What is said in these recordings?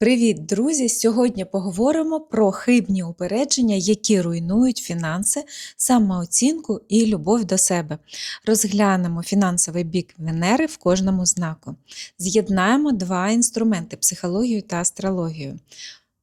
Привіт, друзі! Сьогодні поговоримо про хибні упередження, які руйнують фінанси, самооцінку і любов до себе. Розглянемо фінансовий бік Венери в кожному знаку. З'єднаємо два інструменти психологію та астрологію.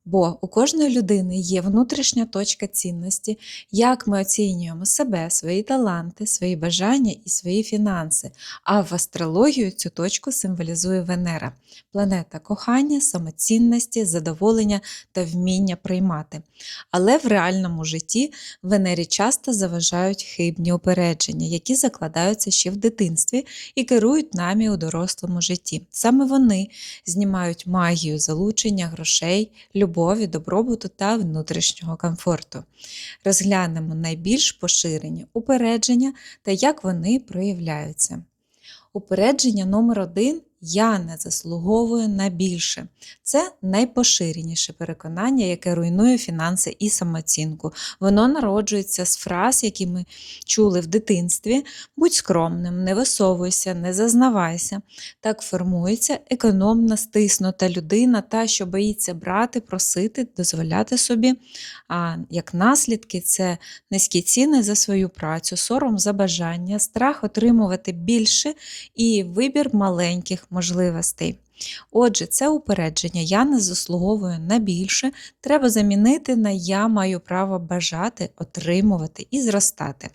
Бо у кожної людини є внутрішня точка цінності, як ми оцінюємо себе, свої таланти, свої бажання і свої фінанси. А в астрологію цю точку символізує Венера, планета кохання, самоцінності, задоволення та вміння приймати. Але в реальному житті Венері часто заважають хибні упередження, які закладаються ще в дитинстві і керують нами у дорослому житті. Саме вони знімають магію залучення грошей, любові, добробуту та внутрішнього комфорту. Розглянемо найбільш поширені упередження та як вони проявляються. Упередження номер один я не заслуговую на більше. Це найпоширеніше переконання, яке руйнує фінанси і самооцінку. Воно народжується з фраз, які ми чули в дитинстві: будь скромним, не висовуйся, не зазнавайся. Так формується економна, стиснута людина, та, що боїться брати, просити, дозволяти собі. А як наслідки, це низькі ціни за свою працю, сором за бажання, страх отримувати більше і вибір маленьких можливостей. Отже, це упередження я не заслуговую на більше, треба замінити на я маю право бажати, отримувати і зростати.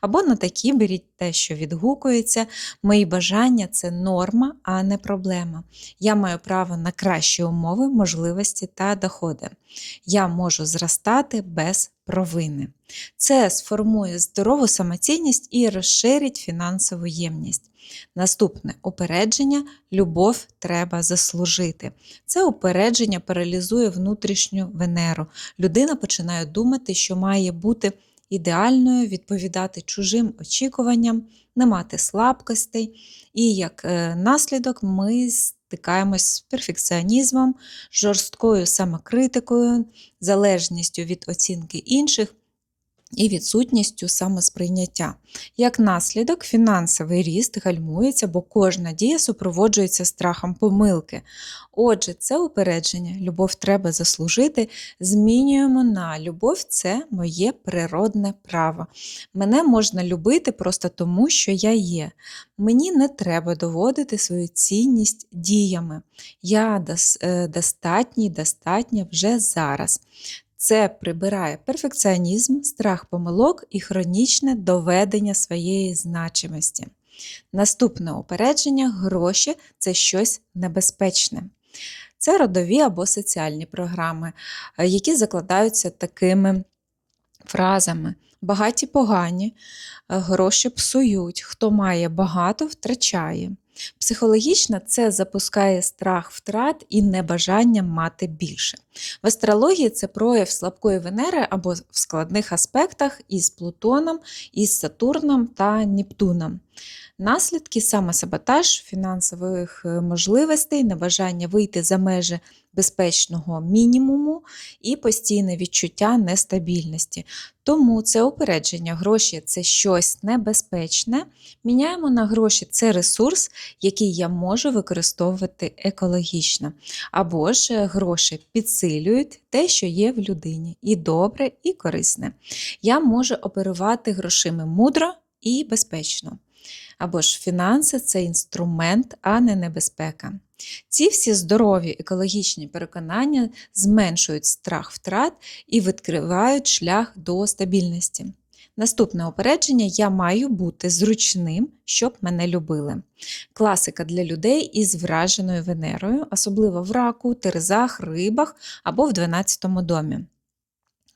Або на такі беріть те, що відгукується, мої бажання це норма, а не проблема. Я маю право на кращі умови, можливості та доходи. Я можу зростати без провини. Це сформує здорову самоцінність і розширить фінансову ємність. Наступне упередження любов треба заслужити. Це упередження паралізує внутрішню венеру. Людина починає думати, що має бути ідеальною, відповідати чужим очікуванням, не мати слабкостей. І як е, наслідок ми стикаємось з перфекціонізмом, жорсткою самокритикою, залежністю від оцінки інших і відсутністю самосприйняття. Як наслідок, фінансовий ріст гальмується, бо кожна дія супроводжується страхом помилки. Отже, це упередження, любов треба заслужити, змінюємо на любов це моє природне право. Мене можна любити просто тому, що я є. Мені не треба доводити свою цінність діями. Я е, достатній, достатня вже зараз. Це прибирає перфекціонізм, страх помилок і хронічне доведення своєї значимості. Наступне упередження гроші це щось небезпечне. Це родові або соціальні програми, е, які закладаються такими фразами: багаті погані, е, гроші псують, хто має багато, втрачає. Психологічно це запускає страх втрат і небажання мати більше. В астрології це прояв слабкої Венери або в складних аспектах із Плутоном, із Сатурном та Нептуном. Наслідки самосаботаж фінансових е, можливостей, небажання вийти за межі безпечного мінімуму і постійне відчуття нестабільності. Тому це упередження гроші це щось небезпечне. Міняємо на гроші це ресурс, який я можу використовувати екологічно. Або ж е, гроші підсилюють те, що є в людині, і добре, і корисне. Я можу оперувати грошима мудро і безпечно. Або ж фінанси це інструмент, а не небезпека. Ці всі здорові екологічні переконання зменшують страх втрат і відкривають шлях до стабільності. Наступне опередження я маю бути зручним, щоб мене любили. Класика для людей із враженою Венерою, особливо в раку, терезах, рибах або в 12 домі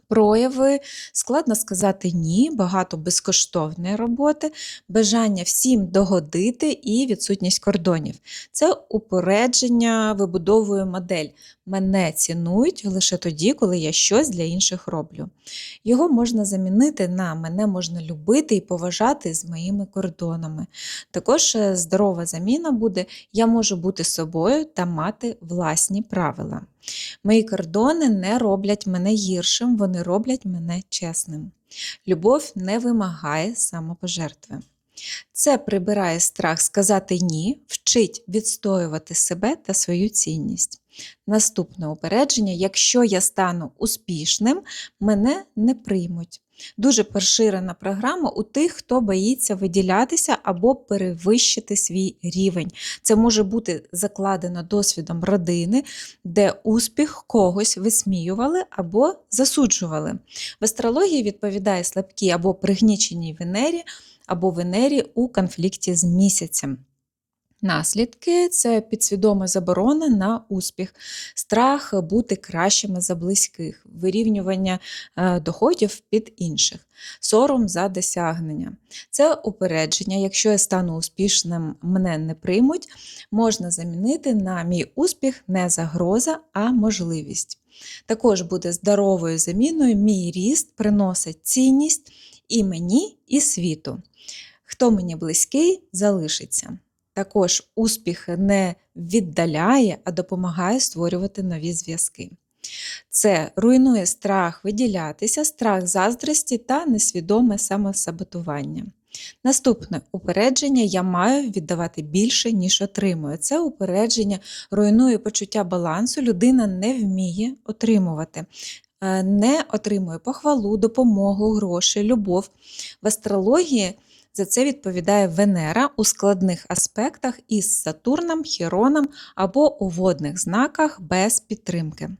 прояви, складно сказати ні, багато безкоштовної роботи, бажання всім догодити і відсутність кордонів. Це упередження вибудовує модель. Мене цінують лише тоді, коли я щось для інших роблю. Його можна замінити на мене можна любити і поважати з моїми кордонами. Також е, здорова заміна буде: я можу бути собою та мати власні правила. Мої кордони не роблять мене гіршим, вони роблять мене чесним. Любов не вимагає самопожертви. Це прибирає страх сказати ні, вчить відстоювати себе та свою цінність. Наступне упередження: якщо я стану успішним, мене не приймуть. Дуже поширена програма у тих, хто боїться виділятися або перевищити свій рівень. Це може бути закладено досвідом родини, де успіх когось висміювали або засуджували. В астрології відповідає слабкій або пригніченій Венері, або Венері у конфлікті з місяцем. Наслідки це підсвідома заборона на успіх, страх бути кращими за близьких, вирівнювання е, доходів під інших, сором за досягнення. Це упередження, якщо я стану успішним, мене не приймуть, можна замінити на мій успіх не загроза, а можливість. Також буде здоровою заміною мій ріст приносить цінність і мені, і світу. Хто мені близький, залишиться. Також успіх не віддаляє, а допомагає створювати нові зв'язки. Це руйнує страх виділятися, страх заздрості та несвідоме самосаботування. Наступне упередження я маю віддавати більше, ніж отримую. Це упередження руйнує почуття балансу, людина не вміє отримувати, не отримує похвалу, допомогу, гроші, любов. В астрології за це відповідає Венера у складних аспектах із Сатурном, Хіроном або у водних знаках без підтримки.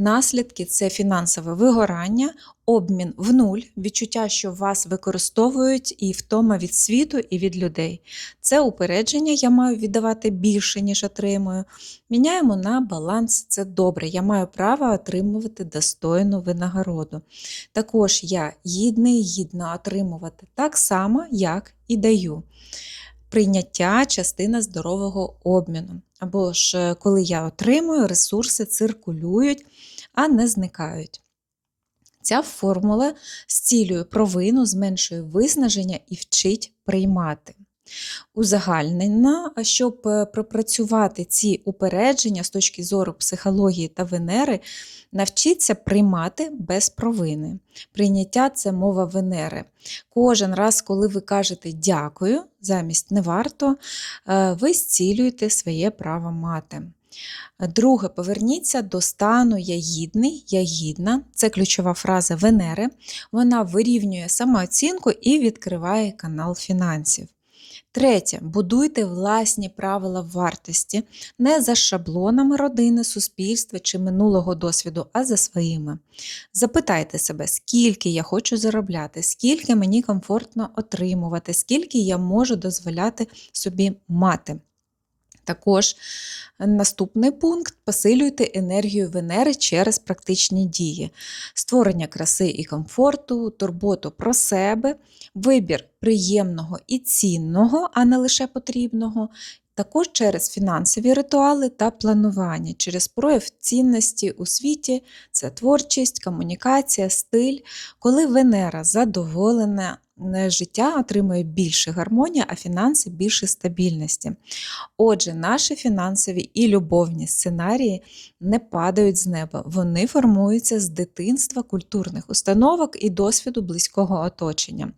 Наслідки це фінансове вигорання, обмін в нуль, відчуття, що вас використовують, і втома від світу і від людей. Це упередження, я маю віддавати більше, ніж отримую. Міняємо на баланс, це добре. Я маю право отримувати достойну винагороду. Також я гідний, гідна отримувати так само, як і даю. Прийняття частина здорового обміну. Або ж коли я отримую, ресурси циркулюють а не зникають. Ця формула зцілює провину, зменшує виснаження і вчить приймати. Узагальнена, щоб е, пропрацювати ці упередження з точки зору психології та Венери, навчіться приймати без провини. Прийняття це мова Венери. Кожен раз, коли ви кажете дякую, замість не варто, е, ви зцілюєте своє право мати. Друге, поверніться до стану я гідний, я гідна. Це ключова фраза Венери. Вона вирівнює самооцінку і відкриває канал фінансів. Третє, будуйте власні правила вартості не за шаблонами родини, суспільства чи минулого досвіду, а за своїми. Запитайте себе, скільки я хочу заробляти, скільки мені комфортно отримувати, скільки я можу дозволяти собі мати. Також наступний пункт посилюйте енергію Венери через практичні дії, створення краси і комфорту, турботу про себе, вибір приємного і цінного, а не лише потрібного. Також через фінансові ритуали та планування, через прояв цінності у світі, це творчість, комунікація, стиль, коли Венера задоволена життя отримує більше гармонії, а фінанси більше стабільності. Отже, наші фінансові і любовні сценарії не падають з неба, вони формуються з дитинства, культурних установок і досвіду близького оточення.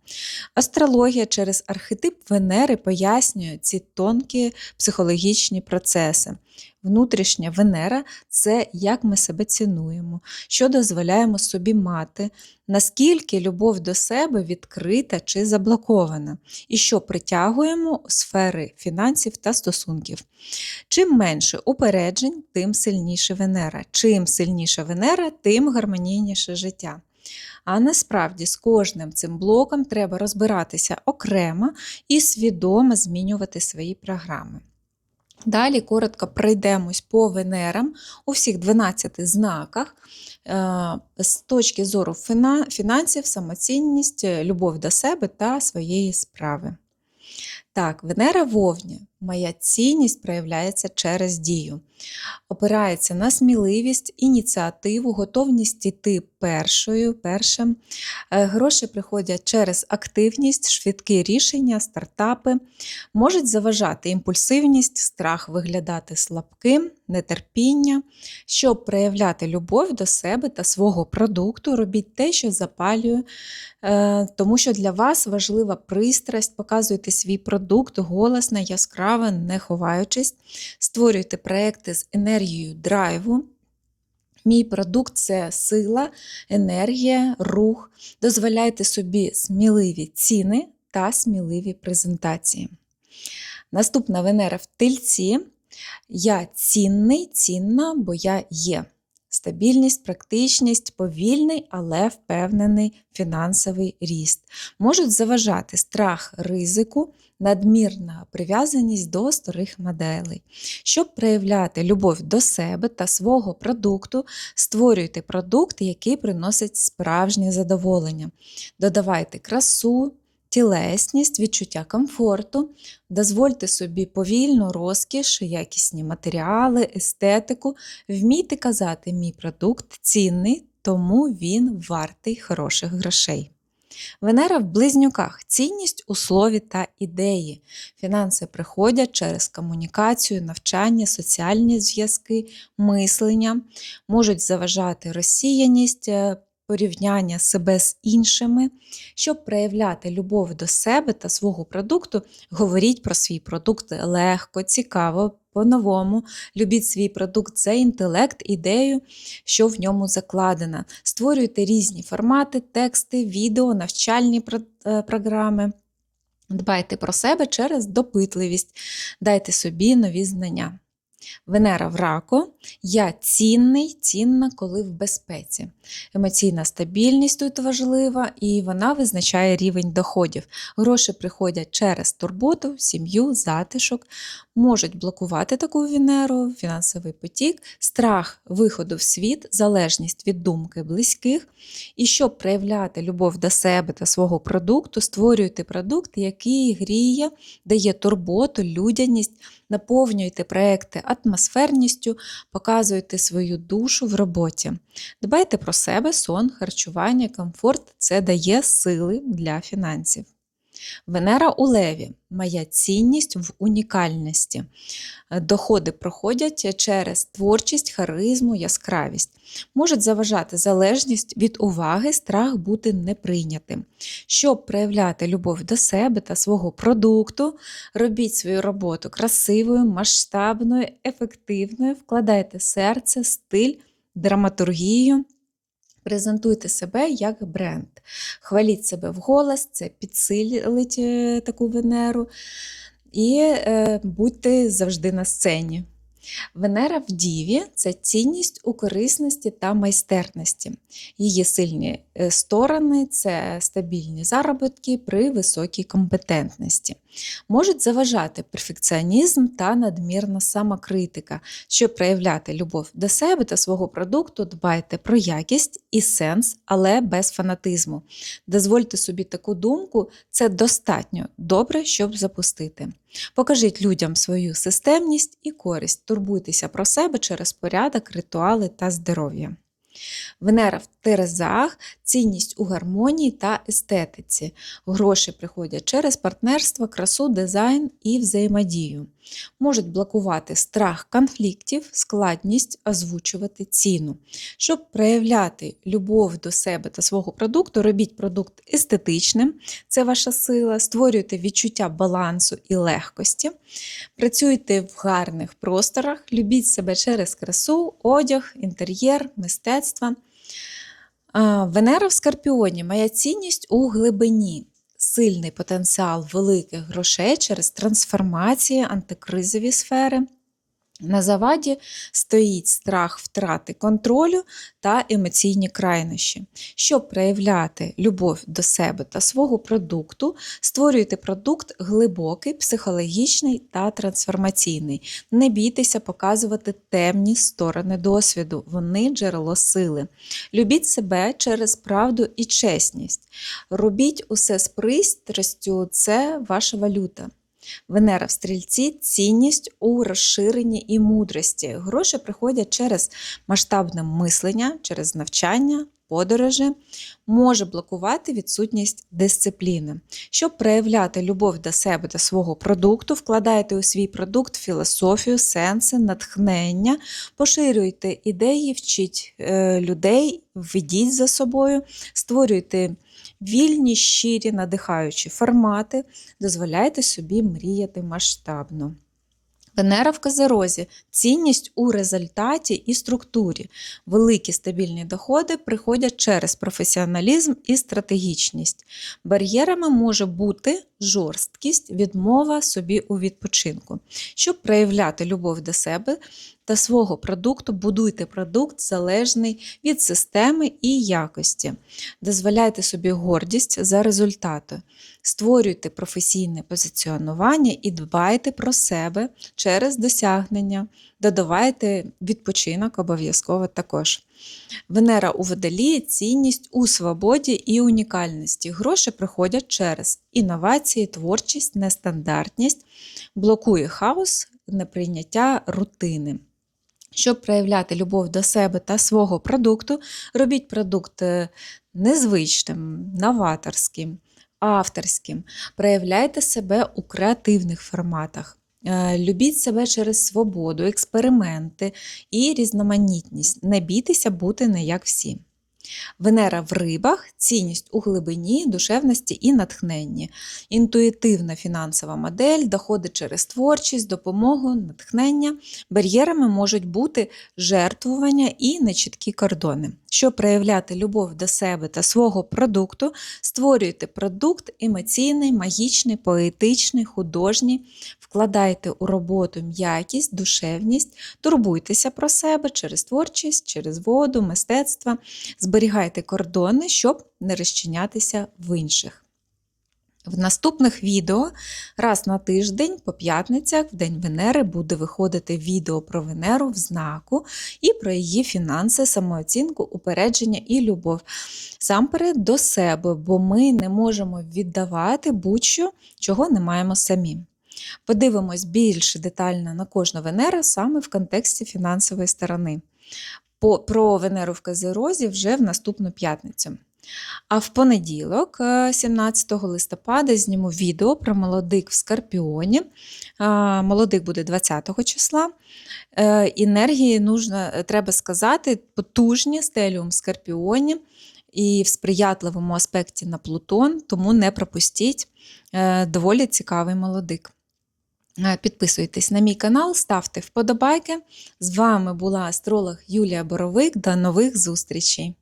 Астрологія через архетип Венери пояснює ці тонкі психологічні процеси. Внутрішня Венера це як ми себе цінуємо, що дозволяємо собі мати, наскільки любов до себе відкрита чи заблокована, і що притягуємо у сфери фінансів та стосунків. Чим менше упереджень, тим сильніше Венера. Чим сильніша Венера, тим гармонійніше життя. А насправді з кожним цим блоком треба розбиратися окремо і свідомо змінювати свої програми. Далі коротко пройдемось по Венерам у всіх 12 знаках е, з точки зору фінансів, самоцінність, любов до себе та своєї справи. Так, Венера вовні Моя цінність проявляється через дію, опирається на сміливість, ініціативу, готовність йти першою, першим. Е, гроші приходять через активність, швидкі рішення, стартапи, можуть заважати імпульсивність, страх виглядати слабким, нетерпіння. Щоб проявляти любов до себе та свого продукту, робіть те, що запалює, е, тому що для вас важлива пристрасть, показуйте свій продукт голосно, яскраво справи, не ховаючись, створюйте проекти з енергією драйву. Мій продукт це сила, енергія, рух. Дозволяйте собі сміливі ціни та сміливі презентації. Наступна Венера в тельці. Я цінний, цінна, бо я є. Стабільність, практичність, повільний, але впевнений фінансовий ріст. Можуть заважати страх ризику, надмірна прив'язаність до старих моделей. Щоб проявляти любов до себе та свого продукту, створюйте продукт, який приносить справжнє задоволення. Додавайте красу, тілесність, відчуття комфорту, дозвольте собі повільну розкіш, якісні матеріали, естетику. Вмійте казати, мій продукт цінний, тому він вартий хороших грошей. Венера в близнюках цінність у слові та ідеї. Фінанси приходять через комунікацію, навчання, соціальні зв'язки, мислення, можуть заважати розсіяність, е, порівняння себе з іншими. Щоб проявляти любов до себе та свого продукту, говоріть про свій продукт легко, цікаво, по-новому. Любіть свій продукт за інтелект, ідею, що в ньому закладено. Створюйте різні формати, тексти, відео, навчальні е, програми. Дбайте про себе через допитливість, дайте собі нові знання. Венера в раку. Я цінний, цінна, коли в безпеці. Емоційна стабільність тут важлива, і вона визначає рівень доходів. Гроші приходять через турботу, сім'ю, затишок, можуть блокувати таку Венеру, фінансовий потік, страх виходу в світ, залежність від думки близьких. І щоб проявляти любов до себе та свого продукту, створюйте продукт, який гріє, дає турботу, людяність, наповнюйте проекти атмосферністю, показуйте свою душу в роботі. Дбайте про себе, сон, харчування, комфорт це дає сили для фінансів. Венера у Леві. Моя цінність в унікальності. Е, Доходи проходять через творчість, харизму, яскравість. Можуть заважати залежність від уваги, страх бути неприйнятим. Щоб проявляти любов до себе та свого продукту, робіть свою роботу красивою, масштабною, ефективною, вкладайте серце, стиль, драматургію. Презентуйте себе як бренд. Хваліть себе вголос, це підсилить е, таку Венеру. І е, будьте завжди на сцені. Венера в Діві це цінність у корисності та майстерності. Її сильні е, сторони це стабільні заробітки при високій компетентності. Можуть заважати перфекціонізм та надмірна самокритика. Щоб проявляти любов до себе та свого продукту, дбайте про якість і сенс, але без фанатизму. Дозвольте собі таку думку, це достатньо добре, щоб запустити. Покажіть людям свою системність і користь, турбуйтеся про себе через порядок, ритуали та здоров'я. Венера в Терезах цінність у гармонії та естетиці. Гроші приходять через партнерство, красу, дизайн і взаємодію. Можуть блокувати страх конфліктів, складність озвучувати ціну. Щоб проявляти любов до себе та свого продукту, робіть продукт естетичним, це ваша сила, створюйте відчуття балансу і легкості, працюйте в гарних просторах, любіть себе через красу, одяг, інтер'єр, мистецтво. Венера в Скорпіоні моя цінність у глибині. Сильний потенціал великих грошей через трансформації, антикризові сфери. На заваді стоїть страх втрати контролю та емоційні крайнощі. Щоб проявляти любов до себе та свого продукту, створюйте продукт глибокий, психологічний та трансформаційний. Не бійтеся показувати темні сторони досвіду, вони джерело сили. Любіть себе через правду і чесність. Робіть усе з пристрастю, це ваша валюта. Венера в стрільці цінність у розширенні і мудрості. Гроші приходять через масштабне мислення, через навчання, подорожі, може блокувати відсутність дисципліни. Щоб проявляти любов до себе та свого продукту, вкладайте у свій продукт філософію, сенси, натхнення, поширюйте ідеї, вчіть е, людей, ведіть за собою, створюйте вільні, щирі, надихаючі формати, дозволяйте собі мріяти масштабно. Венера в Козерозі цінність у результаті і структурі. Великі стабільні доходи приходять через професіоналізм і стратегічність. Бар'єрами може бути жорсткість, відмова собі у відпочинку. Щоб проявляти любов до себе та свого продукту, будуйте продукт залежний від системи і якості. Дозволяйте собі гордість за результати. Створюйте професійне позиціонування і дбайте про себе через досягнення. Додавайте відпочинок обов'язково також. Венера у водолії цінність у свободі і унікальності. Гроші приходять через інновації, творчість, нестандартність, блокує хаос, неприйняття рутини. Щоб проявляти любов до себе та свого продукту, робіть продукт незвичним, новаторським, авторським. Проявляйте себе у креативних форматах. Е, Любіть себе через свободу, експерименти і різноманітність. Не бійтеся бути не як всі. Венера в рибах, цінність у глибині, душевності і натхненні. Інтуїтивна фінансова модель, доходи через творчість, допомогу, натхнення. Бар'єрами можуть бути жертвування і нечіткі кордони. Щоб проявляти любов до себе та свого продукту, створюйте продукт емоційний, магічний, поетичний, художній, вкладайте у роботу м'якість, душевність, турбуйтеся про себе через творчість, через воду, мистецтво, зберігайте кордони, щоб не розчинятися в інших. В наступних відео раз на тиждень по п'ятницях в День Венери буде виходити відео про Венеру в знаку і про її фінанси, самооцінку, упередження і любов. Сам перед до себе, бо ми не можемо віддавати будь-що, чого не маємо самі. Подивимось більш детально на кожну Венеру саме в контексті фінансової сторони. По, Про Венеру в Козерозі вже в наступну п'ятницю. А в понеділок, е, 17 листопада, зніму відео про молодик в Скорпіоні. Е, Молодик буде 20 числа. Е, Енергії нужно, треба сказати, потужні стеліум в Скорпіоні і в сприятливому аспекті на Плутон, тому не пропустіть доволі цікавий молодик. Підписуйтесь на мій канал, ставте вподобайки. З вами була астролог Юлія Боровик. До нових зустрічей!